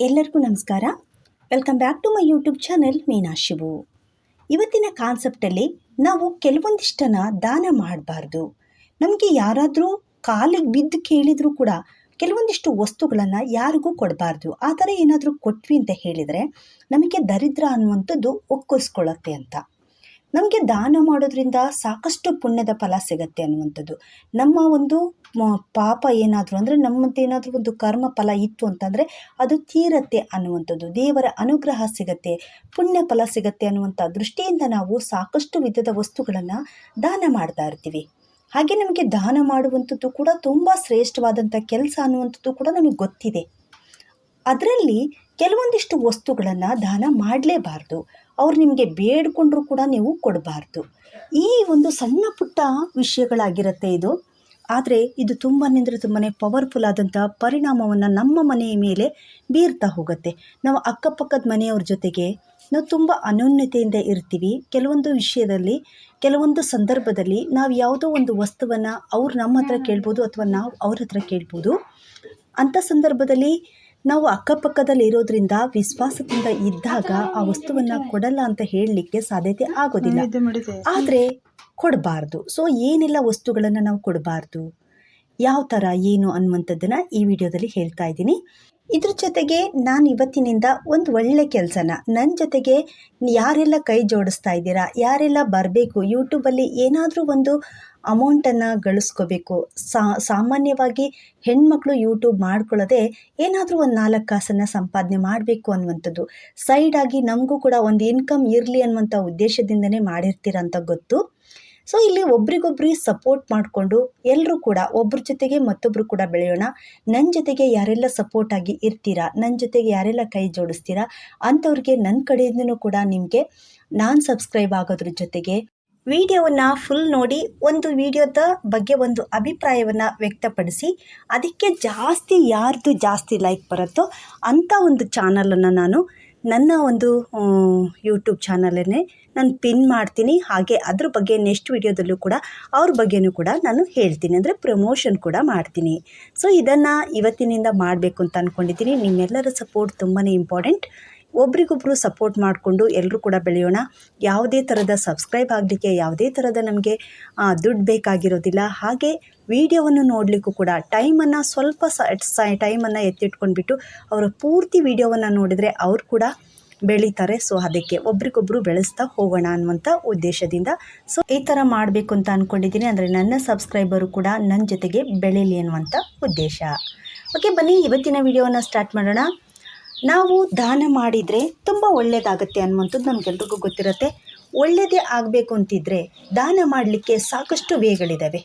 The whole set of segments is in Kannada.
ಎಲ್ಲರಿಗೂ ನಮಸ್ಕಾರ. Welcome back to my YouTube channel Meena Shivu ಇವತ್ತಿನ ಕಾನ್ಸೆಪ್ಟಲ್ಲಿ ನಾವು ಕೆಲವೊಂದಿಷ್ಟನ್ನು ದಾನ ಮಾಡಬಾರ್ದು. ನಮಗೆ ಯಾರಾದರೂ ಕಾಲಿಗೆ ಬಿದ್ದು ಕೇಳಿದರೂ ಕೂಡ ಕೆಲವೊಂದಿಷ್ಟು ವಸ್ತುಗಳನ್ನು ಯಾರಿಗೂ ಕೊಡಬಾರ್ದು. ಆ ಥರ ಏನಾದರೂ ಕೊಟ್ವಿ ಅಂತ ಹೇಳಿದರೆ ನಮಗೆ ದರಿದ್ರ ಅನ್ನುವಂಥದ್ದು ಒಕ್ಕೊಸ್ಕೊಳ್ಳುತ್ತೆ ಅಂತ. ನಮಗೆ ದಾನ ಮಾಡೋದ್ರಿಂದ ಸಾಕಷ್ಟು ಪುಣ್ಯದ ಫಲ ಸಿಗತ್ತೆ ಅನ್ನುವಂಥದ್ದು. ನಮ್ಮ ಒಂದು ಪಾಪ ಏನಾದರೂ ಅಂದರೆ ನಮ್ಮದೇನಾದರೂ ಒಂದು ಕರ್ಮ ಫಲ ಇತ್ತು ಅಂತಂದರೆ ಅದು ತೀರತ್ತೆ ಅನ್ನುವಂಥದ್ದು. ದೇವರ ಅನುಗ್ರಹ ಸಿಗತ್ತೆ, ಪುಣ್ಯ ಫಲ ಸಿಗತ್ತೆ ಅನ್ನುವಂಥ ದೃಷ್ಟಿಯಿಂದ ನಾವು ಸಾಕಷ್ಟು ವಿಧದ ವಸ್ತುಗಳನ್ನು ದಾನ ಮಾಡ್ತಾ ಇರ್ತೀವಿ. ಹಾಗೆ ನಮಗೆ ದಾನ ಮಾಡುವಂಥದ್ದು ಕೂಡ ತುಂಬ ಶ್ರೇಷ್ಠವಾದಂಥ ಕೆಲಸ ಅನ್ನುವಂಥದ್ದು ಕೂಡ ನಮಗೆ ಗೊತ್ತಿದೆ. ಅದರಲ್ಲಿ ಕೆಲವೊಂದಿಷ್ಟು ವಸ್ತುಗಳನ್ನು ದಾನ ಮಾಡಲೇಬಾರ್ದು. ಅವ್ರು ನಿಮಗೆ ಬೇಡಿಕೊಂಡ್ರೂ ಕೂಡ ನೀವು ಕೊಡಬಾರ್ದು. ಈ ಒಂದು ಸಣ್ಣ ಪುಟ್ಟ ವಿಷಯಗಳಾಗಿರುತ್ತೆ ಇದು. ಆದರೆ ಇದು ತುಂಬ ಅಂದರೆ ತುಂಬಾ ಪವರ್ಫುಲ್ ಆದಂಥ ಪರಿಣಾಮವನ್ನು ನಮ್ಮ ಮನೆಯ ಮೇಲೆ ಬೀರ್ತಾ ಹೋಗುತ್ತೆ. ನಾವು ಅಕ್ಕಪಕ್ಕದ ಮನೆಯವ್ರ ಜೊತೆಗೆ ನಾವು ತುಂಬ ಅನ್ಯೋನ್ಯತೆಯಿಂದ ಇರ್ತೀವಿ. ಕೆಲವೊಂದು ವಿಷಯದಲ್ಲಿ ಕೆಲವೊಂದು ಸಂದರ್ಭದಲ್ಲಿ ನಾವು ಯಾವುದೋ ಒಂದು ವಸ್ತುವನ್ನು ಅವ್ರು ನಮ್ಮ ಹತ್ರ ಕೇಳ್ಬೋದು ಅಥವಾ ನಾವು ಅವ್ರ ಹತ್ರ ಕೇಳ್ಬೋದು. ಅಂಥ ಸಂದರ್ಭದಲ್ಲಿ ನಾವು ಅಕ್ಕಪಕ್ಕದಲ್ಲಿ ಇರೋದ್ರಿಂದ ವಿಶ್ವಾಸದಿಂದ ಇದ್ದಾಗ ಆ ವಸ್ತುವನ್ನ ಕೊಡಲ್ಲ ಅಂತ ಹೇಳಲಿಕ್ಕೆ ಸಾಧ್ಯತೆ ಆಗೋದಿಲ್ಲ. ಆದ್ರೆ ಕೊಡಬಾರ್ದು. ಸೊ ಏನೆಲ್ಲ ವಸ್ತುಗಳನ್ನ ನಾವು ಕೊಡಬಾರ್ದು? ಯಾವ ತರ ಏನು ಅನ್ನುವಂಥದ್ದನ್ನು ಈ ವಿಡಿಯೋದಲ್ಲಿ ಹೇಳ್ತಾ ಇದ್ದೀನಿ. ಇದ್ರ ಜೊತೆಗೆ ನಾನು ಇವತ್ತಿನಿಂದ ಒಂದು ಒಳ್ಳೆ ಕೆಲಸನ. ನನ್ನ ಜೊತೆಗೆ ಯಾರೆಲ್ಲ ಕೈ ಜೋಡಿಸ್ತಾ ಇದ್ದೀರಾ, ಯಾರೆಲ್ಲ ಬರಬೇಕು ಯೂಟ್ಯೂಬಲ್ಲಿ ಏನಾದರೂ ಒಂದು ಅಮೌಂಟನ್ನು ಗಳಿಸ್ಕೋಬೇಕು. ಸಾಮಾನ್ಯವಾಗಿ ಹೆಣ್ಮಕ್ಳು ಯೂಟ್ಯೂಬ್ ಮಾಡ್ಕೊಳ್ಳೋದೆ ಏನಾದರೂ ಒಂದು ನಾಲ್ಕು ಕಾಸನ್ನು ಸಂಪಾದನೆ ಮಾಡಬೇಕು ಅನ್ನುವಂಥದ್ದು. ಸೈಡಾಗಿ ನಮಗೂ ಕೂಡ ಒಂದು ಇನ್ಕಮ್ ಇರಲಿ ಅನ್ನುವಂಥ ಉದ್ದೇಶದಿಂದನೇ ಮಾಡಿರ್ತೀರ ಅಂತ ಗೊತ್ತು. ಸೊ ಇಲ್ಲಿ ಒಬ್ರಿಗೊಬ್ರಿಗೆ ಸಪೋರ್ಟ್ ಮಾಡಿಕೊಂಡು ಎಲ್ಲರೂ ಕೂಡ ಒಬ್ಬರ ಜೊತೆಗೆ ಮತ್ತೊಬ್ಬರು ಕೂಡ ಬೆಳೆಯೋಣ. ನನ್ನ ಜೊತೆಗೆ ಯಾರೆಲ್ಲ ಸಪೋರ್ಟ್ ಆಗಿ ಇರ್ತೀರಾ? ನನ್ನ ಜೊತೆಗೆ ಯಾರೆಲ್ಲ ಕೈ ಜೋಡಿಸ್ತೀರಾ? ಅಂಥವ್ರಿಗೆ ನನ್ನ ಕಡೆಯಿಂದನೂ ಕೂಡ ನಿಮಗೆ ನಾನು ಸಬ್ಸ್ಕ್ರೈಬ್ ಆಗೋದ್ರ ಜೊತೆಗೆ ವಿಡಿಯೋವನ್ನು ಫುಲ್ ನೋಡಿ ಒಂದು ವಿಡಿಯೋದ ಬಗ್ಗೆ ಒಂದು ಅಭಿಪ್ರಾಯವನ್ನು ವ್ಯಕ್ತಪಡಿಸಿ ಅದಕ್ಕೆ ಜಾಸ್ತಿ ಯಾರ್ದು ಜಾಸ್ತಿ ಲೈಕ್ ಬರುತ್ತೋ ಅಂಥ ಒಂದು ಚಾನಲನ್ನು ನಾನು ನನ್ನ ಒಂದು ಯೂಟ್ಯೂಬ್ ಚಾನಲನ್ನೇ ನಾನು ಪಿನ್ ಮಾಡ್ತೀನಿ. ಹಾಗೆ ಅದ್ರ ಬಗ್ಗೆ ನೆಕ್ಸ್ಟ್ ವಿಡಿಯೋದಲ್ಲೂ ಕೂಡ ಅವ್ರ ಬಗ್ಗೆನೂ ಕೂಡ ನಾನು ಹೇಳ್ತೀನಿ. ಅಂದರೆ ಪ್ರಮೋಷನ್ ಕೂಡ ಮಾಡ್ತೀನಿ. ಸೊ ಇದನ್ನು ಇವತ್ತಿನಿಂದ ಮಾಡಬೇಕು ಅಂತ ಅಂದ್ಕೊಂಡಿದ್ದೀನಿ ನಿಮ್ಮೆಲ್ಲರ ಸಪೋರ್ಟ್ ತುಂಬಾ ಇಂಪಾರ್ಟೆಂಟ್ ಒಬ್ರಿಗೊಬ್ರು ಸಪೋರ್ಟ್ ಮಾಡಿಕೊಂಡು ಎಲ್ಲರೂ ಕೂಡ ಬೆಳೆಯೋಣ. ಯಾವುದೇ ಥರದ ಸಬ್ಸ್ಕ್ರೈಬ್ ಆಗಲಿಕ್ಕೆ ಯಾವುದೇ ಥರದ ನಮಗೆ ದುಡ್ಡು ಬೇಕಾಗಿರೋದಿಲ್ಲ. ಹಾಗೆ ವಿಡಿಯೋವನ್ನು ನೋಡಲಿಕ್ಕೂ ಕೂಡ ಟೈಮನ್ನು ಸ್ವಲ್ಪ ಸ ಟೈಮನ್ನು ಎತ್ತಿಟ್ಕೊಂಡ್ಬಿಟ್ಟು ಅವರ ಪೂರ್ತಿ ವಿಡಿಯೋವನ್ನು ನೋಡಿದರೆ ಅವ್ರು ಕೂಡ ಬೆಳೀತಾರೆ. ಸೊ ಅದಕ್ಕೆ ಒಬ್ರಿಗೊಬ್ರು ಬೆಳೆಸ್ತಾ ಹೋಗೋಣ ಅನ್ನುವಂಥ ಉದ್ದೇಶದಿಂದ. ಸೊ ಈ ಥರ ಮಾಡಬೇಕು ಅಂತ ಅಂದ್ಕೊಂಡಿದ್ದೀನಿ ಅಂದರೆ ನನ್ನ ಸಬ್ಸ್ಕ್ರೈಬರು ಕೂಡ ನನ್ನ ಜೊತೆಗೆ ಬೆಳೀಲಿ ಅನ್ನುವಂಥ ಉದ್ದೇಶ. ಓಕೆ ಬನ್ನಿ, ಇವತ್ತಿನ ವಿಡಿಯೋನ ಸ್ಟಾರ್ಟ್ ಮಾಡೋಣ. ನಾವು ದಾನ ಮಾಡಿದರೆ ತುಂಬ ಒಳ್ಳೆಯದಾಗುತ್ತೆ ಅನ್ನುವಂಥದ್ದು ನಮಗೆಲ್ರಿಗೂ ಗೊತ್ತಿರುತ್ತೆ. ಒಳ್ಳೆಯದೇ ಆಗಬೇಕು ಅಂತಿದ್ದರೆ ದಾನ ಮಾಡಲಿಕ್ಕೆ ಸಾಕಷ್ಟು ವೇಗಳಿದ್ದಾವೆ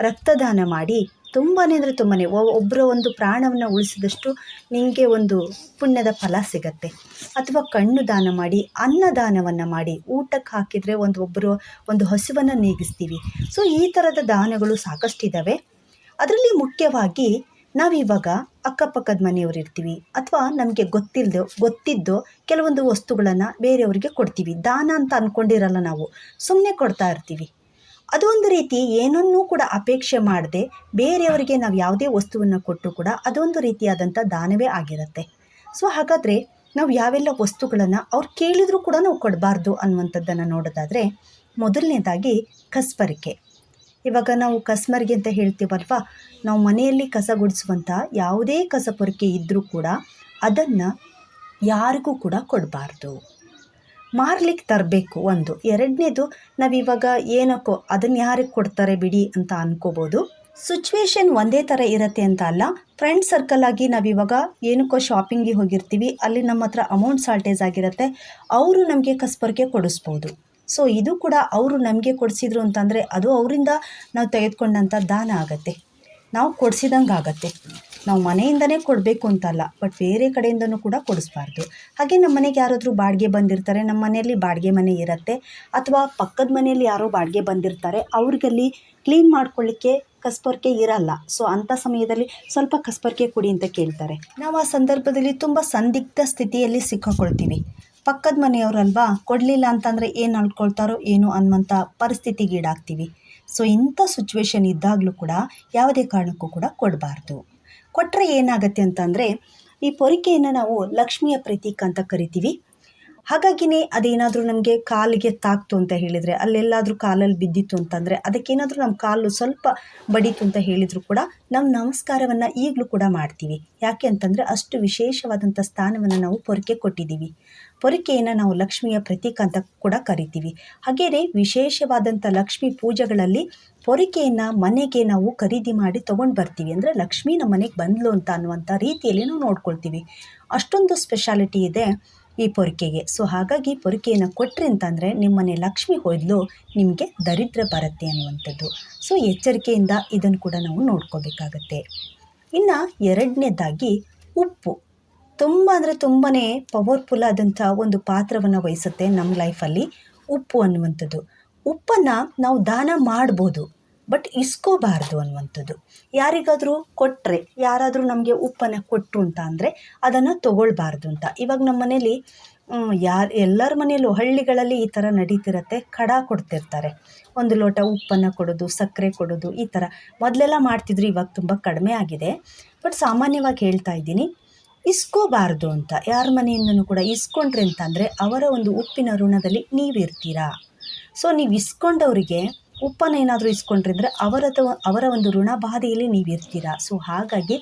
ರಕ್ತದಾನ ಮಾಡಿ ತುಂಬಾ ಅಂದರೆ ತುಂಬಾ ಒಬ್ಬರ ಒಂದು ಪ್ರಾಣವನ್ನು ಉಳಿಸಿದಷ್ಟು ನಿಮಗೆ ಒಂದು ಪುಣ್ಯದ ಫಲ ಸಿಗತ್ತೆ. ಅಥವಾ ಕಣ್ಣು ದಾನ ಮಾಡಿ ಅನ್ನದಾನವನ್ನು ಮಾಡಿ, ಊಟಕ್ಕೆ ಹಾಕಿದರೆ ಒಂದು ಒಬ್ಬರು ಒಂದು ಹಸುವನ್ನು ನೀಗಿಸ್ತೀವಿ. ಸೊ ಈ ಥರದ ದಾನಗಳು ಸಾಕಷ್ಟಿದ್ದಾವೆ ಅದರಲ್ಲಿ ಮುಖ್ಯವಾಗಿ ನಾವಿವಾಗ ಅಕ್ಕಪಕ್ಕದ ಮನೆಯವರು ಇರ್ತೀವಿ. ಅಥವಾ ನಮಗೆ ಗೊತ್ತಿಲ್ಲದೋ ಗೊತ್ತಿದ್ದೋ ಕೆಲವೊಂದು ವಸ್ತುಗಳನ್ನು ಬೇರೆಯವರಿಗೆ ಕೊಡ್ತೀವಿ. ದಾನ ಅಂತ ಅಂದ್ಕೊಂಡಿರಲ್ಲ ನಾವು ಸುಮ್ಮನೆ ಕೊಡ್ತಾ ಇರ್ತೀವಿ. ಅದೊಂದು ರೀತಿ ಏನನ್ನೂ ಕೂಡ ಅಪೇಕ್ಷೆ ಮಾಡದೆ ಬೇರೆಯವರಿಗೆ ನಾವು ಯಾವುದೇ ವಸ್ತುವನ್ನು ಕೊಟ್ಟು ಕೂಡ ಅದೊಂದು ರೀತಿಯಾದಂಥ ದಾನವೇ ಆಗಿರುತ್ತೆ. ಸೊ ಹಾಗಾದರೆ ನಾವು ಯಾವೆಲ್ಲ ವಸ್ತುಗಳನ್ನು ಅವ್ರು ಕೇಳಿದರೂ ಕೂಡ ನಾವು ಕೊಡಬಾರ್ದು ಅನ್ನುವಂಥದ್ದನ್ನು ನೋಡೋದಾದರೆ ಮೊದಲನೇದಾಗಿ ಕಸ್ಬರಿಕೆ. ಇವಾಗ ನಾವು ಕಸ್ಮರಿಗೆ ಅಂತ ಹೇಳ್ತೀವಲ್ವ? ನಾವು ಮನೆಯಲ್ಲಿ ಕಸ ಗುಡಿಸುವಂಥ ಯಾವುದೇ ಕಸ ಪೊರಕೆ ಇದ್ದರೂ ಕೂಡ ಅದನ್ನು ಯಾರಿಗೂ ಕೂಡ ಕೊಡಬಾರ್ದು. ಮಾರ್ಲಿಕ್ಕೆ ತರಬೇಕು ಒಂದು. ಎರಡನೇದು, ನಾವಿವಾಗ ಏನಕ್ಕೋ ಅದನ್ನು ಯಾರಿಗೆ ಕೊಡ್ತಾರೆ ಬಿಡಿ ಅಂತ ಅನ್ಕೋಬೋದು. ಸಿಚುವೇಶನ್ ಒಂದೇ ಥರ ಇರುತ್ತೆ ಅಂತ ಅಲ್ಲ. ಫ್ರೆಂಡ್ ಸರ್ಕಲ್ ಆಗಿ ನಾವಿವಾಗ ಏನಕ್ಕೋ ಶಾಪಿಂಗಿಗೆ ಹೋಗಿರ್ತೀವಿ, ಅಲ್ಲಿ ನಮ್ಮ ಹತ್ರ ಅಮೌಂಟ್ ಸಾಲ್ಟೇಜ್ ಆಗಿರುತ್ತೆ, ಅವರು ನಮಗೆ ಕಸ್ಬರ್ಗೆ ಕೊಡಿಸ್ಬೋದು. ಸೊ ಇದು ಕೂಡ ಅವರು ನಮಗೆ ಕೊಡಿಸಿದ್ರು ಅಂತಂದರೆ ಅದು ಅವರಿಂದ ನಾವು ತೆಗೆದುಕೊಂಡಂಥ ದಾನ ಆಗತ್ತೆ. ನಾವು ಕೊಡಿಸಿದಂಗೆ ಆಗತ್ತೆ ನಾವು ಮನೆಯಿಂದನೇ ಕೊಡಬೇಕು ಅಂತಲ್ಲ ಬಟ್ ಬೇರೆ ಕಡೆಯಿಂದನೂ ಕೂಡ ಕೊಡಿಸ್ಬಾರ್ದು. ಹಾಗೆ ನಮ್ಮ ಮನೆಗೆ ಯಾರಾದರೂ ಬಾಡಿಗೆ ಬಂದಿರ್ತಾರೆ, ನಮ್ಮ ಮನೆಯಲ್ಲಿ ಬಾಡಿಗೆ ಮನೆ ಇರುತ್ತೆ, ಅಥವಾ ಪಕ್ಕದ ಮನೆಯಲ್ಲಿ ಯಾರೋ ಬಾಡಿಗೆ ಬಂದಿರ್ತಾರೆ, ಅವ್ರಿಗಲ್ಲಿ ಕ್ಲೀನ್ ಮಾಡ್ಕೊಳ್ಳಿಕ್ಕೆ ಕಸ್ಬರ್ಕೆ ಇರಲ್ಲ. ಸೊ ಅಂಥ ಸಮಯದಲ್ಲಿ ಸ್ವಲ್ಪ ಕಸ್ಬರ್ಕೆ ಕೊಡಿ ಅಂತ ಕೇಳ್ತಾರೆ. ನಾವು ಆ ಸಂದರ್ಭದಲ್ಲಿ ತುಂಬ ಸಂದಿಗ್ಧ ಸ್ಥಿತಿಯಲ್ಲಿ ಸಿಕ್ಕಾಕೊಳ್ತೀವಿ. ಪಕ್ಕದ ಮನೆಯವರಲ್ವಾ ಕೊಡಲಿಲ್ಲ ಅಂತಂದರೆ ಏನು ಅಳ್ಕೊಳ್ತಾರೋ ಏನು ಅನ್ನುವಂಥ ಪರಿಸ್ಥಿತಿಗೀಡಾಗ್ತೀವಿ ಸೊ ಇಂಥ ಸಿಚುವೇಶನ್ ಇದ್ದಾಗಲೂ ಕೂಡ ಯಾವುದೇ ಕಾರಣಕ್ಕೂ ಕೂಡ ಕೊಡಬಾರ್ದು. ಕೊಟ್ಟರೆ ಏನಾಗುತ್ತೆ ಅಂತಂದರೆ ಈ ಪೊರಿಕೆಯನ್ನು ನಾವು ಲಕ್ಷ್ಮಿಯ ಪ್ರತೀಕ ಅಂತ ಕರಿತೀವಿ. ಹಾಗಾಗಿನೇ ಅದೇನಾದರೂ ನಮಗೆ ಕಾಲಿಗೆ ತಾಕ್ತು ಅಂತ ಹೇಳಿದರೆ, ಅಲ್ಲೆಲ್ಲಾದರೂ ಕಾಲಲ್ಲಿ ಬಿದ್ದಿತ್ತು ಅಂತಂದರೆ ಅದಕ್ಕೇನಾದರೂ ನಮ್ಮ ಕಾಲು ಸ್ವಲ್ಪ ಬಡೀತು ಅಂತ ಹೇಳಿದರೂ ಕೂಡ ನಾವು ನಮಸ್ಕಾರವನ್ನು ಈಗಲೂ ಕೂಡ ಮಾಡ್ತೀವಿ. ಯಾಕೆ ಅಂತಂದರೆ ಅಷ್ಟು ವಿಶೇಷವಾದಂಥ ಸ್ಥಾನವನ್ನು ನಾವು ಪೊರಕೆ ಕೊಟ್ಟಿದ್ದೀವಿ. ಪೊರಕೆಯನ್ನು ನಾವು ಲಕ್ಷ್ಮಿಯ ಪ್ರತೀಕ ಅಂತ ಕೂಡ ಕರಿತೀವಿ. ಹಾಗೆಯೇ ವಿಶೇಷವಾದಂಥ ಲಕ್ಷ್ಮಿ ಪೂಜೆಗಳಲ್ಲಿ ಪೊರಕೆಯನ್ನು ಮನೆಗೆ ನಾವು ಖರೀದಿ ಮಾಡಿ ತೊಗೊಂಡು ಬರ್ತೀವಿ. ಅಂದರೆ ಲಕ್ಷ್ಮಿ ನಮ್ಮ ಮನೆಗೆ ಬಂದ್ಲು ಅಂತ ಅನ್ನುವಂಥ ರೀತಿಯಲ್ಲಿ ನಾವು ನೋಡ್ಕೊಳ್ತೀವಿ. ಅಷ್ಟೊಂದು ಸ್ಪೆಷಾಲಿಟಿ ಇದೆ. ಈ ಪೊರಿಕೆಗೆ. ಸೊ ಹಾಗಾಗಿ ಪೊರಿಕೆಯನ್ನು ಕೊಟ್ಟರೆ ಅಂತಂದರೆ ನಿಮ್ಮನೆ ಲಕ್ಷ್ಮಿ ಹೋದ್ಲು ನಿಮಗೆ ದರಿದ್ರ ಬರುತ್ತೆ ಅನ್ನುವಂಥದ್ದು. ಸೊ ಎಚ್ಚರಿಕೆಯಿಂದ ಇದನ್ನು ಕೂಡ ನಾವು ನೋಡ್ಕೋಬೇಕಾಗತ್ತೆ. ಇನ್ನು ಎರಡನೇದಾಗಿ ಉಪ್ಪು. ತುಂಬ ಅಂದರೆ ತುಂಬಾ ಪವರ್ಫುಲ್ ಆದಂಥ ಒಂದು ಪಾತ್ರವನ್ನು ವಹಿಸುತ್ತೆ ನಮ್ಮ ಲೈಫಲ್ಲಿ ಉಪ್ಪು ಅನ್ನುವಂಥದ್ದು. ಉಪ್ಪನ್ನು ನಾವು ದಾನ ಮಾಡ್ಬೋದು. ಬಟ್ ಇಸ್ಕೋಬಾರ್ದು ಅನ್ನುವಂಥದ್ದು. ಯಾರಿಗಾದರೂ ಕೊಟ್ಟರೆ ಯಾರಾದರೂ ನಮಗೆ ಉಪ್ಪನ್ನು ಕೊಟ್ಟರು ಅಂತ ಅಂದರೆ ಅದನ್ನು ತೊಗೊಳ್ಬಾರ್ದು ಅಂತ. ಇವಾಗ ನಮ್ಮ ಮನೇಲಿ ಯಾರು, ಎಲ್ಲರ ಮನೆಯಲ್ಲೂ ಹಳ್ಳಿಗಳಲ್ಲಿ ಈ ಥರ ನಡೀತಿರತ್ತೆ. ಕಡ ಕೊಡ್ತಿರ್ತಾರೆ. ಒಂದು ಲೋಟ ಉಪ್ಪನ್ನು ಕೊಡೋದು, ಸಕ್ಕರೆ ಕೊಡೋದು, ಈ ಥರ ಮೊದಲೆಲ್ಲ ಮಾಡ್ತಿದ್ರು, ಇವಾಗ ತುಂಬ ಕಡಿಮೆ ಆಗಿದೆ. ಬಟ್ ಸಾಮಾನ್ಯವಾಗಿ ಹೇಳ್ತಾ ಇದ್ದೀನಿ, ಇಸ್ಕೋಬಾರ್ದು ಅಂತ. ಯಾರ ಮನೆಯಿಂದನೂ ಕೂಡ ಇಸ್ಕೊಂಡ್ರೆ ಅಂತಂದರೆ ಅವರ ಒಂದು ಉಪ್ಪಿನ ಋಣದಲ್ಲಿ ನೀವಿರ್ತೀರಾ? ಸೊ ನೀವು ಇಸ್ಕೊಂಡವರಿಗೆ ಉಪ್ಪನ್ನು ಏನಾದರೂ ಇಸ್ಕೊಂಡ್ರಿದ್ರೆ ಅವರ ಅವರ ಒಂದು ಋಣಬಾಧೆಯಲ್ಲಿ ನೀವು ಇರ್ತೀರಾ. ಸೊ ಹಾಗಾಗಿ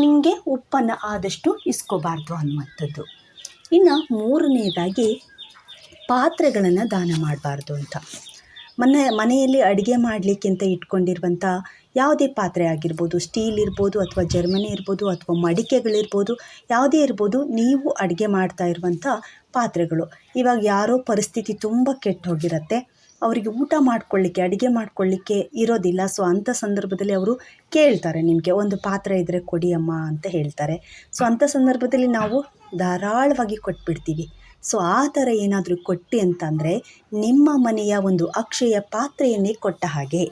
ನಿಮಗೆ ಉಪ್ಪನ್ನು ಆದಷ್ಟು ಇಸ್ಕೋಬಾರ್ದು ಅನ್ನುವಂಥದ್ದು. ಇನ್ನು ಮೂರನೆಯದಾಗಿ ಪಾತ್ರೆಗಳನ್ನು ದಾನ ಮಾಡಬಾರ್ದು ಅಂತ. ಮನೆ, ಮನೆಯಲ್ಲಿ ಅಡುಗೆ ಮಾಡಲಿಕ್ಕೆ ಅಂತ ಇಟ್ಕೊಂಡಿರುವಂಥ ಯಾವುದೇ ಪಾತ್ರೆ ಆಗಿರ್ಬೋದು, ಸ್ಟೀಲ್ ಇರ್ಬೋದು ಅಥವಾ ಜರ್ಮನಿ ಇರ್ಬೋದು ಅಥವಾ ಮಡಿಕೆಗಳಿರ್ಬೋದು, ಯಾವುದೇ ಇರ್ಬೋದು ನೀವು ಅಡುಗೆ ಮಾಡ್ತಾ ಇರುವಂಥ ಪಾತ್ರೆಗಳು. ಇವಾಗ ಯಾರೋ ಪರಿಸ್ಥಿತಿ ತುಂಬ ಕೆಟ್ಟ ಹೋಗಿರತ್ತೆ. ಅವರಿಗೆ ಊಟ ಮಾಡ್ಕೊಳ್ಳಿಕ್ಕೆ, ಅಡುಗೆ ಮಾಡ್ಕೊಳ್ಳಿಕ್ಕೆ ಇರೋದಿಲ್ಲ. ಸೊ ಅಂಥ ಸಂದರ್ಭದಲ್ಲಿ ಅವರು ಕೇಳ್ತಾರೆ ನಿಮಗೆ, ಒಂದು ಪಾತ್ರೆ ಇದ್ದರೆ ಕೊಡಿ ಅಮ್ಮ ಅಂತ ಹೇಳ್ತಾರೆ. ಸೊ ಅಂಥ ಸಂದರ್ಭದಲ್ಲಿ ನಾವು ಧಾರಾಳವಾಗಿ ಕೊಟ್ಬಿಡ್ತೀವಿ. ಸೊ ಆ ಥರ ಏನಾದರೂ ಕೊಟ್ಟಿ ಅಂತಂದರೆ ನಿಮ್ಮ ಮನೆಯ ಒಂದು ಅಕ್ಷಯ ಪಾತ್ರೆಯನ್ನೇ ಕೊಟ್ಟ ಹಾಗೆ.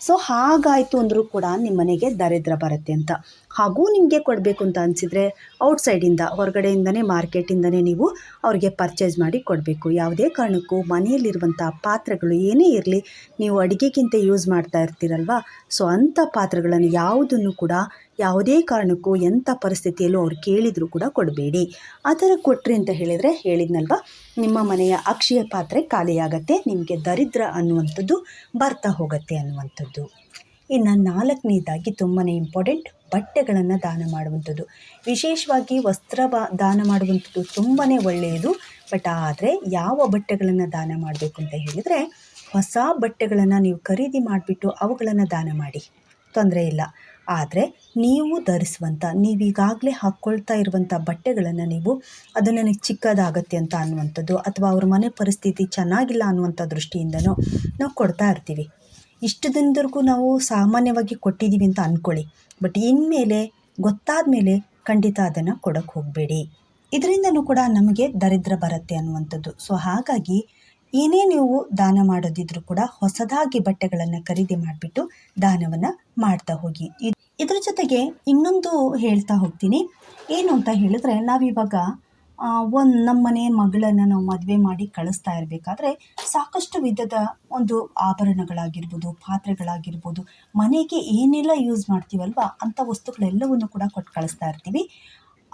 ಸೊ ಹಾಗಾಯಿತು ಅಂದರೂ ಕೂಡ ನಿಮ್ಮ ಮನೆಗೆ ದರಿದ್ರ ಬರುತ್ತೆ ಅಂತ. ಹಾಗೂ ನಿಮಗೆ ಕೊಡಬೇಕು ಅಂತ ಅನಿಸಿದರೆ ಔಟ್ಸೈಡಿಂದ ಹೊರಗಡೆಯಿಂದನೇ ಮಾರ್ಕೆಟಿಂದನೇ ನೀವು ಅವ್ರಿಗೆ ಪರ್ಚೇಸ್ ಮಾಡಿ ಕೊಡಬೇಕು. ಯಾವುದೇ ಕಾರಣಕ್ಕೂ ಮನೆಯಲ್ಲಿರುವಂಥ ಪಾತ್ರೆಗಳು ಏನೇ ಇರಲಿ, ನೀವು ಅಡುಗೆಗಿಂತ ಯೂಸ್ ಮಾಡ್ತಾ ಇರ್ತೀರಲ್ವ? ಸೊ ಅಂಥ ಪಾತ್ರೆಗಳನ್ನು ಯಾವುದನ್ನು ಕೂಡ ಯಾವುದೇ ಕಾರಣಕ್ಕೂ ಎಂಥ ಪರಿಸ್ಥಿತಿಯಲ್ಲೂ ಅವ್ರು ಕೇಳಿದರೂ ಕೂಡ ಕೊಡಬೇಡಿ. ಆ ಥರ ಕೊಟ್ರಿ ಅಂತ ಹೇಳಿದರೆ ಹೇಳಿದ್ನಲ್ವ? ನಿಮ್ಮ ಮನೆಯ ಅಕ್ಷಯ ಪಾತ್ರೆ ಖಾಲಿಯಾಗತ್ತೆ, ನಿಮಗೆ ದರಿದ್ರ ಅನ್ನುವಂಥದ್ದು ಬರ್ತಾ ಹೋಗುತ್ತೆ ಅನ್ನುವಂಥದ್ದು. ಇನ್ನು ನಾಲ್ಕನೇದಾಗಿ ತುಂಬಾ ಇಂಪಾರ್ಟೆಂಟ್ ಬಟ್ಟೆಗಳನ್ನು ದಾನ ಮಾಡುವಂಥದ್ದು. ವಿಶೇಷವಾಗಿ ವಸ್ತ್ರ ಬಾ, ದಾನ ಮಾಡುವಂಥದ್ದು ತುಂಬಾ ಒಳ್ಳೆಯದು. ಬಟ್ ಆದರೆ ಯಾವ ಬಟ್ಟೆಗಳನ್ನು ದಾನ ಮಾಡಬೇಕು ಅಂತ ಹೇಳಿದರೆ ಹೊಸ ಬಟ್ಟೆಗಳನ್ನು ನೀವು ಖರೀದಿ ಮಾಡಿಬಿಟ್ಟು ಅವುಗಳನ್ನು ದಾನ ಮಾಡಿ. ತೊಂದರೆ ಇಲ್ಲ. ಆದರೆ ನೀವು ಧರಿಸುವಂಥ ನೀವೀಗಾಗಲೇ ಹಾಕ್ಕೊಳ್ತಾ ಇರುವಂಥ ಬಟ್ಟೆಗಳನ್ನು ನೀವು ಅದು ನನಗೆ ಚಿಕ್ಕದಾಗತ್ತೆ ಅಂತ ಅನ್ನುವಂಥದ್ದು ಅಥವಾ ಅವ್ರ ಮನೆ ಪರಿಸ್ಥಿತಿ ಚೆನ್ನಾಗಿಲ್ಲ ಅನ್ನುವಂಥ ದೃಷ್ಟಿಯಿಂದನೋ ನಾವು ಕೊಡ್ತಾ ಇರ್ತೀವಿ. ಇಷ್ಟು ದಿನದವರೆಗೂ ನಾವು ಸಾಮಾನ್ಯವಾಗಿ ಕೊಟ್ಟಿದ್ದೀವಿ ಅಂತ ಅಂದ್ಕೊಳ್ಳಿ ಬಟ್ ಇನ್ಮೇಲೆ ಗೊತ್ತಾದ ಮೇಲೆ ಖಂಡಿತ ಅದನ್ನು ಕೊಡೋಕ್ಕೆ ಹೋಗಬೇಡಿ. ಇದರಿಂದನೂ ಕೂಡ ನಮಗೆ ದರಿದ್ರ ಬರುತ್ತೆ ಅನ್ನುವಂಥದ್ದು. ಸೊ ಹಾಗಾಗಿ ಏನೇ ನೀವು ದಾನ ಮಾಡೋದಿದ್ರೂ ಕೂಡ ಹೊಸದಾಗಿ ಬಟ್ಟೆಗಳನ್ನು ಖರೀದಿ ಮಾಡಿಬಿಟ್ಟು ದಾನವನ್ನು ಮಾಡ್ತಾ ಹೋಗಿ. ಇದ್ರ ಜೊತೆಗೆ ಇನ್ನೊಂದು ಹೇಳ್ತಾ ಹೋಗ್ತೀನಿ. ಏನು ಅಂತ ಹೇಳಿದ್ರೆ ನಾವಿವಾಗ ಒಂದು ನಮ್ಮ ಮನೆ ಮಗಳನ್ನು ನಾವು ಮದುವೆ ಮಾಡಿ ಕಳಿಸ್ತಾ ಇರಬೇಕಾದ್ರೆ ಸಾಕಷ್ಟು ವಿಧದ ಒಂದು ಆಭರಣಗಳಾಗಿರ್ಬೋದು, ಪಾತ್ರೆಗಳಾಗಿರ್ಬೋದು, ಮನೆಗೆ ಏನೆಲ್ಲ ಯೂಸ್ ಮಾಡ್ತೀವಲ್ವ ಅಂಥ ವಸ್ತುಗಳೆಲ್ಲವನ್ನು ಕೂಡ ಕೊಟ್ಟು ಕಳಿಸ್ತಾ ಇರ್ತೀವಿ.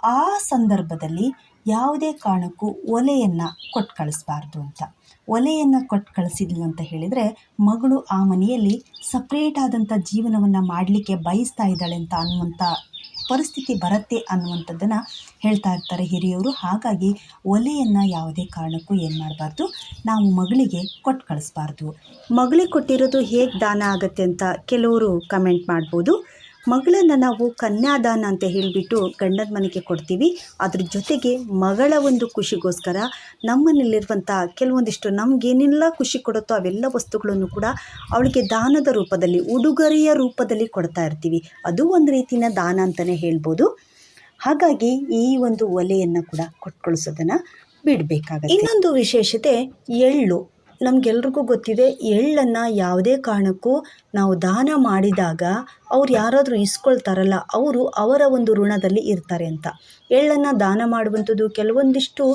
ಆ ಸಂದರ್ಭದಲ್ಲಿ ಯಾವುದೇ ಕಾರಣಕ್ಕೂ ಒಲೆಯನ್ನು ಕೊಟ್ಟು ಕಳಿಸ್ಬಾರ್ದು ಅಂತ. ಒಲೆಯನ್ನು ಕೊಟ್ಟು ಕಳಿಸಿದ್ಲು ಅಂತ ಹೇಳಿದರೆ ಮಗಳು ಆ ಮನೆಯಲ್ಲಿ ಸಪ್ರೇಟ್ ಆದಂಥ ಜೀವನವನ್ನು ಮಾಡಲಿಕ್ಕೆ ಬಯಸ್ತಾ ಇದ್ದಾಳೆ ಅಂತ ಅನ್ನುವಂಥ ಪರಿಸ್ಥಿತಿ ಬರುತ್ತೆ ಅನ್ನುವಂಥದ್ದನ್ನು ಹೇಳ್ತಾ ಇರ್ತಾರೆ ಹಿರಿಯವರು. ಹಾಗಾಗಿ ಒಲೆಯನ್ನು ಯಾವುದೇ ಕಾರಣಕ್ಕೂ ಏನು ಮಾಡಬಾರ್ದು, ನಾವು ಮಗಳಿಗೆ ಕೊಟ್ಟು ಕಳಿಸ್ಬಾರ್ದು. ಮಗಳಿಗೆ ಕೊಟ್ಟಿರೋದು ಹೇಗೆ ದಾನ ಆಗುತ್ತೆ ಅಂತ ಕೆಲವರು ಕಮೆಂಟ್ ಮಾಡ್ಬೋದು. ಮಗಳನ್ನು ನಾವು ಕನ್ಯಾದಾನ ಅಂತ ಹೇಳಿಬಿಟ್ಟು ಗಂಡನ ಮನೆಗೆ ಕೊಡ್ತೀವಿ. ಅದ್ರ ಜೊತೆಗೆ ಮಗಳ ಒಂದು ಖುಷಿಗೋಸ್ಕರ ನಮ್ಮನೇಲಿರುವಂಥ ಕೆಲವೊಂದಿಷ್ಟು ನಮಗೇನೆಲ್ಲ ಖುಷಿ ಕೊಡುತ್ತೋ ಅವೆಲ್ಲ ವಸ್ತುಗಳನ್ನು ಕೂಡ ಅವಳಿಗೆ ದಾನದ ರೂಪದಲ್ಲಿ, ಉಡುಗೊರೆಯ ರೂಪದಲ್ಲಿ ಕೊಡ್ತಾ ಇರ್ತೀವಿ. ಅದು ಒಂದು ರೀತಿಯ ದಾನ ಅಂತಲೇ ಹೇಳ್ಬೋದು. ಹಾಗಾಗಿ ಈ ಒಂದು ಒಲೆಯನ್ನು ಕೂಡ ಕೊಟ್ಕೊಳಿಸೋದನ್ನು ಬಿಡಬೇಕಾಗುತ್ತೆ. ಇನ್ನೊಂದು ವಿಶೇಷತೆ ಎಳ್ಳು. ನಮಗೆಲ್ರಿಗೂ ಗೊತ್ತಿದೆ, ಎಳ್ಳನ್ನು ಯಾವುದೇ ಕಾರಣಕ್ಕೂ ನಾವು ದಾನ ಮಾಡಿದಾಗ ಅವ್ರು ಯಾರಾದರೂ ಇಸ್ಕೊಳ್ತಾರಲ್ಲ, ಅವರು ಅವರ ಒಂದು ಋಣದಲ್ಲಿ ಇರ್ತಾರೆ ಅಂತ. ಎಳ್ಳನ್ನು ದಾನ ಮಾಡುವಂಥದ್ದು ಕೆಲವೊಂದಿಷ್ಟು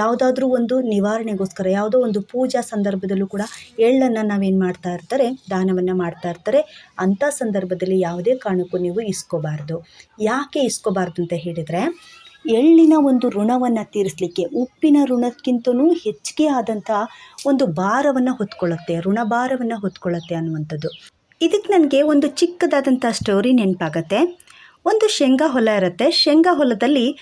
ಯಾವುದಾದ್ರೂ ಒಂದು ನಿವಾರಣೆಗೋಸ್ಕರ, ಯಾವುದೋ ಒಂದು ಪೂಜಾ ಸಂದರ್ಭದಲ್ಲೂ ಕೂಡ ಎಳ್ಳನ್ನು ನಾವೇನು ಮಾಡ್ತಾ ಇರ್ತಾರೆ, ದಾನವನ್ನು ಮಾಡ್ತಾ ಇರ್ತಾರೆ. ಅಂಥ ಸಂದರ್ಭದಲ್ಲಿ ಯಾವುದೇ ಕಾರಣಕ್ಕೂ ನೀವು ಇಸ್ಕೋಬಾರ್ದು. ಯಾಕೆ ಇಸ್ಕೋಬಾರ್ದು ಅಂತ ಹೇಳಿದರೆ ಎಳ್ಳಿನ ಒಂದು ಋಣವನ್ನು ತೀರಿಸಲಿಕ್ಕೆ ಉಪ್ಪಿನ ಋಣಕ್ಕಿಂತಲೂ ಹೆಚ್ಚಿಗೆ ಆದಂಥ ಒಂದು ಭಾರವನ್ನು ಹೊತ್ಕೊಳ್ಳುತ್ತೆ ಋಣಭಾರವನ್ನು ಹೊತ್ಕೊಳ್ಳುತ್ತೆ ಅನ್ನುವಂಥದ್ದು. ಇದಕ್ಕೆ ನನಗೆ ಒಂದು ಚಿಕ್ಕದಾದಂಥ ಸ್ಟೋರಿ ನೆನಪಾಗತ್ತೆ. ಒಂದು ಶೇಂಗಾ ಹೊಲ ಇರುತ್ತೆ. ಶೇಂಗಾ ಹೊಲದಲ್ಲಿ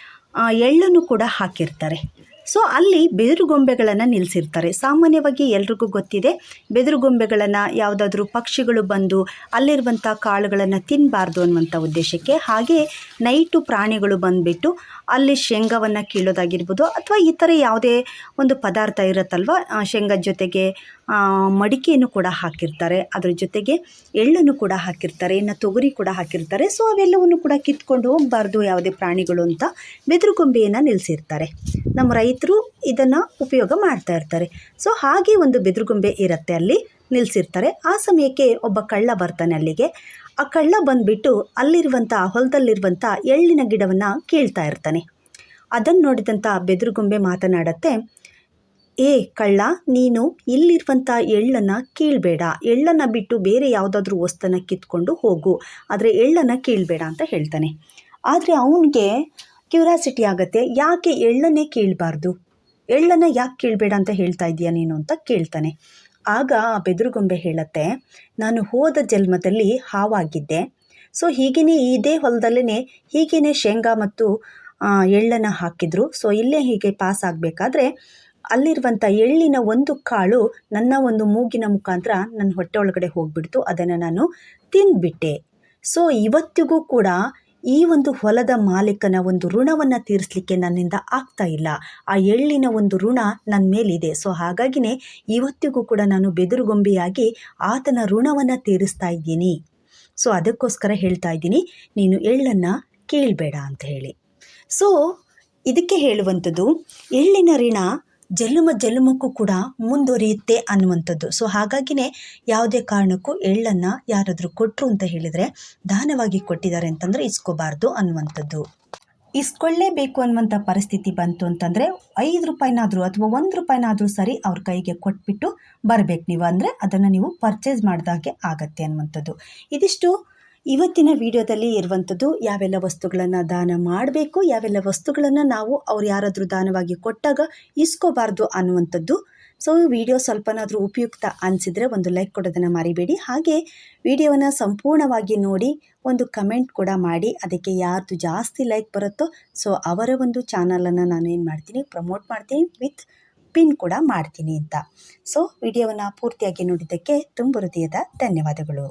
ಎಳ್ಳನ್ನು ಕೂಡ ಹಾಕಿರ್ತಾರೆ. ಸೊ ಅಲ್ಲಿ ಬೆದರುಗೊಂಬೆಗಳನ್ನು ನಿಲ್ಲಿಸಿರ್ತಾರೆ ಸಾಮಾನ್ಯವಾಗಿ ಎಲ್ರಿಗೂ ಗೊತ್ತಿದೆ ಬೆದರುಗೊಂಬೆಗಳನ್ನು ಯಾವುದಾದ್ರೂ ಪಕ್ಷಿಗಳು ಬಂದು ಅಲ್ಲಿರುವಂಥ ಕಾಳುಗಳನ್ನು ತಿನ್ನಬಾರ್ದು ಅನ್ನುವಂಥ ಉದ್ದೇಶಕ್ಕೆ ಹಾಗೆ ನೈಟು ಪ್ರಾಣಿಗಳು ಬಂದುಬಿಟ್ಟು ಅಲ್ಲಿ ಶೇಂಗಾವನ್ನು ಕೀಳೋದಾಗಿರ್ಬೋದು ಅಥವಾ ಈ ಥರ ಯಾವುದೇ ಒಂದು ಪದಾರ್ಥ ಇರುತ್ತಲ್ವ ಶೇಂಗದ ಜೊತೆಗೆ ಮಡಿಕೆಯನ್ನು ಕೂಡ ಹಾಕಿರ್ತಾರೆ. ಅದ್ರ ಜೊತೆಗೆ ಎಳ್ಳನ್ನು ಕೂಡ ಹಾಕಿರ್ತಾರೆ, ಇನ್ನು ತೊಗರಿ ಕೂಡ ಹಾಕಿರ್ತಾರೆ. ಸೊ ಅವೆಲ್ಲವನ್ನು ಕೂಡ ಕಿತ್ಕೊಂಡು ಹೋಗಬಾರ್ದು ಯಾವುದೇ ಪ್ರಾಣಿಗಳು ಅಂತ ಬೆದರುಗೊಂಬೆಯನ್ನು ನಿಲ್ಲಿಸಿರ್ತಾರೆ ನಮ್ಮ ರೈತರು ಇದನ್ನು ಉಪಯೋಗ ಮಾಡ್ತಾ ಇರ್ತಾರೆ. ಸೊ ಹಾಗೆ ಒಂದು ಬೆದರುಗೊಂಬೆ ಇರುತ್ತೆ ಅಲ್ಲಿ. ನಿಲ್ಲಿಸಿರ್ತಾರೆ ಆ ಸಮಯಕ್ಕೆ ಒಬ್ಬ ಕಳ್ಳ ಬರ್ತಾನೆ ಅಲ್ಲಿಗೆ. ಆ ಕಳ್ಳ ಬಂದುಬಿಟ್ಟು ಅಲ್ಲಿರುವಂಥ ಹೊಲದಲ್ಲಿರುವಂಥ ಎಳ್ಳಿನ ಗಿಡವನ್ನು ಕೀಳ್ತಾ ಇರ್ತಾನೆ. ಅದನ್ನು ನೋಡಿದಂಥ ಬೆದರುಗೊಂಬೆ ಮಾತನಾಡತ್ತೆ, ಏ ಕಳ್ಳ, ನೀನು ಇಲ್ಲಿರುವಂಥ ಎಳ್ಳನ್ನು ಕೀಳಬೇಡ. ಎಳ್ಳನ್ನು ಬಿಟ್ಟು ಬೇರೆ ಯಾವುದಾದ್ರೂ ವಸ್ತುನ ಕಿತ್ಕೊಂಡು ಹೋಗು. ಆದರೆ ಎಳ್ಳನ್ನು ಕೀಳಬೇಡ ಅಂತ ಹೇಳ್ತಾನೆ. ಆದರೆ ಅವನಿಗೆ ಕ್ಯೂರಾಸಿಟಿ ಆಗುತ್ತೆ. ಯಾಕೆ ಎಳ್ಳನ್ನೇ ಕೀಳಬಾರ್ದು? ಎಳ್ಳನ್ನು ಯಾಕೆ ಕೀಳಬೇಡ ಅಂತ ಹೇಳ್ತಾ ಇದೀಯ ನೀನು ಅಂತ ಕೇಳ್ತಾನೆ. ಆಗ ಆ ಬೆದರುಗೊಂಬೆ ಹೇಳತ್ತೆ, ನಾನು ಹೋದ ಜನ್ಮದಲ್ಲಿ ಹಾವಾಗಿದ್ದೆ. ಸೊ ಹೀಗೇ ಇದೇ ಹೊಲದಲ್ಲೇ ಹೀಗೇ ಶೇಂಗಾ ಮತ್ತು ಎಳ್ಳನ್ನು ಹಾಕಿದ್ರು. ಸೊ ಇಲ್ಲೇ ಹೀಗೆ ಪಾಸ್ ಆಗಬೇಕಾದ್ರೆ ಅಲ್ಲಿರುವಂಥ ಎಳ್ಳಿನ ಒಂದು ಕಾಳು ನನ್ನ ಒಂದು ಮೂಗಿನ ಮುಖಾಂತರ ನನ್ನ ಹೊಟ್ಟೆ ಒಳಗಡೆ ಹೋಗ್ಬಿಡ್ತು. ಅದನ್ನು ನಾನು ತಿಂದುಬಿಟ್ಟೆ. ಸೊ ಇವತ್ತಿಗೂ ಕೂಡ ಈ ಒಂದು ಹೊಲದ ಮಾಲೀಕನ ಒಂದು ಋಣವನ್ನು ತೀರಿಸಲಿಕ್ಕೆ ನನ್ನಿಂದ ಆಗ್ತಾ ಇಲ್ಲ. ಆ ಎಳ್ಳಿನ ಒಂದು ಋಣ ನನ್ನ ಮೇಲಿದೆ. ಸೊ, ಹಾಗಾಗಿನೇ ಇವತ್ತಿಗೂ ಕೂಡ ನಾನು ಬೆದರುಗೊಂಬೆಯಾಗಿ ಆತನ ಋಣವನ್ನು ತೀರಿಸ್ತಾ ಇದ್ದೀನಿ. ಸೊ, ಅದಕ್ಕೋಸ್ಕರ ಹೇಳ್ತಾ ಇದ್ದೀನಿ, ನೀನು ಎಳ್ಳನ್ನು ಕೇಳಬೇಡ ಅಂತ ಹೇಳಿ. ಸೊ, ಇದಕ್ಕೆ ಹೇಳುವಂಥದ್ದು, ಎಳ್ಳಿನ ಋಣ ಜನ್ಮ ಜನ್ಮಕ್ಕೂ ಕೂಡ ಮುಂದುವರಿಯುತ್ತೆ ಅನ್ನುವಂಥದ್ದು. ಸೊ ಹಾಗಾಗಿನೇ ಯಾವುದೇ ಕಾರಣಕ್ಕೂ ಎಳ್ಳನ್ನು ಯಾರಾದರೂ ಕೊಟ್ಟರು ಅಂತ ಹೇಳಿದರೆ ದಾನವಾಗಿ ಕೊಟ್ಟಿದ್ದಾರೆ ಅಂತಂದರೆ ಇಸ್ಕೋಬಾರ್ದು ಅನ್ನುವಂಥದ್ದು. ಇಸ್ಕೊಳ್ಳೇಬೇಕು ಅನ್ನುವಂಥ ಪರಿಸ್ಥಿತಿ ಬಂತು ಅಂತಂದರೆ ಐದು ರೂಪಾಯಿನಾದರೂ ಅಥವಾ ಒಂದು ರೂಪಾಯಿನಾದರೂ ಸರಿ ಅವ್ರ ಕೈಗೆ ಕೊಟ್ಬಿಟ್ಟು ಬರಬೇಕು ನೀವು. ಅಂದರೆ ಅದನ್ನು ನೀವು ಪರ್ಚೇಸ್ ಮಾಡಿದಾಗೆ ಆಗತ್ತೆ ಅನ್ನುವಂಥದ್ದು. ಇದಿಷ್ಟು ಇವತ್ತಿನ ವಿಡಿಯೋದಲ್ಲಿ ಇರುವಂಥದ್ದು ಯಾವೆಲ್ಲ ವಸ್ತುಗಳನ್ನು ದಾನ ಮಾಡಬೇಕು, ಯಾವೆಲ್ಲ ವಸ್ತುಗಳನ್ನು ನಾವು ಅವ್ರು ಯಾರಾದರೂ ದಾನವಾಗಿ ಕೊಟ್ಟಾಗ ಇಸ್ಕೋಬಾರ್ದು ಅನ್ನುವಂಥದ್ದು. ಸೊ ವಿಡಿಯೋ ಸ್ವಲ್ಪನಾದರೂ ಉಪಯುಕ್ತ ಅನಿಸಿದರೆ ಒಂದು ಲೈಕ್ ಕೊಡೋದನ್ನು ಮರಿಬೇಡಿ. ಹಾಗೆ ವಿಡಿಯೋವನ್ನು ಸಂಪೂರ್ಣವಾಗಿ ನೋಡಿ ಒಂದು ಕಮೆಂಟ್ ಕೂಡ ಮಾಡಿ. ಅದಕ್ಕೆ ಯಾರ್ದು ಜಾಸ್ತಿ ಲೈಕ್ ಬರುತ್ತೋ ಸೊ ಅವರ ಒಂದು ಚಾನಲನ್ನು ನಾನು ಏನು ಮಾಡ್ತೀನಿ ಪ್ರಮೋಟ್ ಮಾಡ್ತೀನಿ ವಿತ್ ಪಿನ್ ಕೂಡ ಮಾಡ್ತೀನಿ ಅಂತ. ಸೊ ವಿಡಿಯೋವನ್ನು ಪೂರ್ತಿಯಾಗಿ ನೋಡಿದ್ದಕ್ಕೆ ತುಂಬ ಹೃದಯದ ಧನ್ಯವಾದಗಳು.